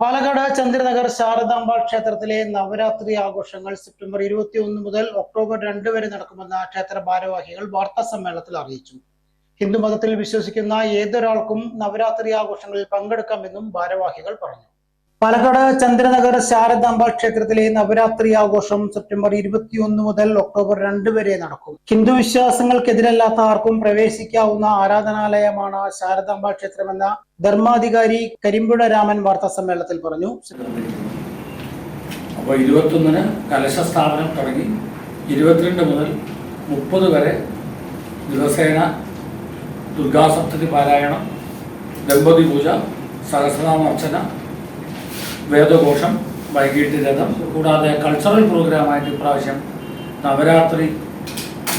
പാലക്കാട് ചന്ദ്രനഗർ ശാരദാംബ ക്ഷേത്രത്തിലെ നവരാത്രി ആഘോഷങ്ങൾ സെപ്റ്റംബർ ഇരുപത്തി ഒന്ന് മുതൽ ഒക്ടോബർ രണ്ട് വരെ നടക്കുമെന്ന് ക്ഷേത്ര ഭാരവാഹികൾ വാർത്താ സമ്മേളനത്തിൽ അറിയിച്ചു. ഹിന്ദുമതത്തിൽ വിശ്വസിക്കുന്ന ഏതൊരാൾക്കും നവരാത്രി ആഘോഷങ്ങളിൽ പങ്കെടുക്കാമെന്നും ഭാരവാഹികൾ പറഞ്ഞു. പാലക്കാട് ചന്ദ്രനഗർ ശാരദാംബ ക്ഷേത്രത്തിലെ നവരാത്രി ആഘോഷം സെപ്റ്റംബർ ഇരുപത്തിയൊന്ന് മുതൽ ഒക്ടോബർ രണ്ട് വരെ നടക്കും. ഹിന്ദു വിശ്വാസങ്ങൾക്കെതിരല്ലാത്ത ആർക്കും പ്രവേശിക്കാവുന്ന ആരാധനാലയമാണ് ശാരദാംബ ക്ഷേത്രമെന്ന ധർമാധികാരി കരിമ്പുഴ രാമൻ വാർത്താ സമ്മേളനത്തിൽ പറഞ്ഞു. അപ്പോൾ ഇരുപത്തൊന്നിന് കലശ സ്ഥാപനം തുടങ്ങി. ഇരുപത്തിരണ്ട് മുതൽ മുപ്പത് വരെ ദിവസേന ദുർഗാസപ്തതി പാരായണം ദമ്പതി പൂജ സഹസ്രനാമർച്ചന വേദഘോഷം വൈകിട്ട് രഥം കൂടാതെ കൾച്ചറൽ പ്രോഗ്രാമായിട്ട് ഇപ്രാവശ്യം നവരാത്രി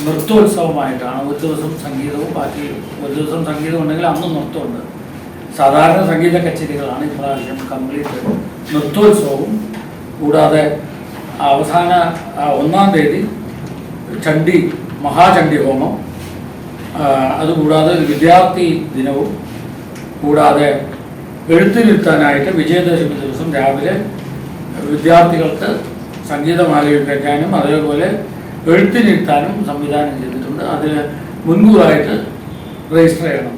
നൃത്തോത്സവമായിട്ടാണ് ഒരു ദിവസം സംഗീതവും ബാക്കി ഒരു ദിവസം സംഗീതം ഉണ്ടെങ്കിൽ അന്ന് നൃത്തമുണ്ട്. സാധാരണ സംഗീത കച്ചേരികളാണ് ഇപ്രാവശ്യം കംപ്ലീറ്റ് നൃത്തോത്സവവും. കൂടാതെ അവസാന ഒന്നാം തീയതി ചണ്ഡി മഹാചണ്ഡി ഹോമം. അതുകൂടാതെ വിദ്യാർത്ഥി ദിനവും. കൂടാതെ എഴുത്തിരുത്താനായിട്ട് വിജയദശമി ദിവസം രാവിലെ വിദ്യാർത്ഥികൾക്ക് സംഗീതമാലയം കഴിക്കാനും അതേപോലെ എഴുത്തിനിരുത്താനും സംവിധാനം ചെയ്തിട്ടുണ്ട്. അതിന് മുൻകൂറായിട്ട് രജിസ്റ്റർ ചെയ്യണം.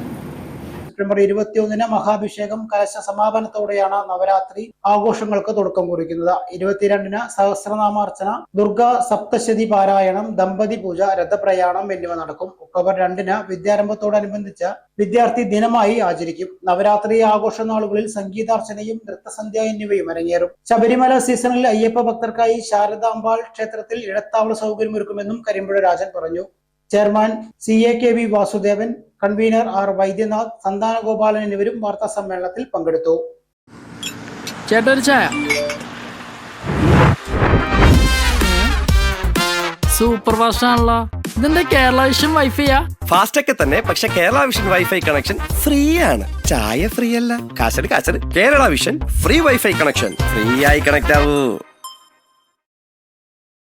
സെപ്റ്റംബർ ഇരുപത്തിയൊന്നിന് മഹാഭിഷേകം കലശ സമാപനത്തോടെയാണ് നവരാത്രി ആഘോഷങ്ങൾക്ക് തുടക്കം കുറിക്കുന്നത്. ഇരുപത്തിരണ്ടിന് സഹസ്രനാമാർച്ചന ദുർഗാ സപ്തശതി പാരായണം ദമ്പതി പൂജ രഥപ്രയാണം എന്നിവ നടക്കും. ഒക്ടോബർ രണ്ടിന് വിദ്യാരംഭത്തോടനുബന്ധിച്ച് വിദ്യാർത്ഥി ദിനമായി ആചരിക്കും. നവരാത്രി ആഘോഷ നാളുകളിൽ സംഗീതാർച്ചനയും നൃത്തസന്ധ്യ എന്നിവയും അരങ്ങേറും. ശബരിമല സീസണിൽ അയ്യപ്പ ഭക്തർക്കായി ശാരദാംബാൾ ക്ഷേത്രത്തിൽ ഇടത്താവള സൗകര്യമൊരുക്കുമെന്നും കരിമ്പുഴ രാജൻ പറഞ്ഞു. Chairman C A K V Vasudevan convener R Vaidyanath Santhanagopalan എന്നിവരും വാർത്താ സമ്മേളനത്തിൽ പങ്കെടുത്തു. സൂപ്പർ ഫാസ്റ്റ് ആണല്ലോ ഇതെന്താ കേരള വിഷൻ വൈഫൈയാ? ഫാസ്റ്റ് ഒക്കെ തന്നെ പക്ഷെ Kerala vision wifi connection free ആണ് ചായ ഫ്രീ അല്ല കാശട് കാശട് Kerala vision free wifi connection free ആയി കണക്ട് ആവൂ.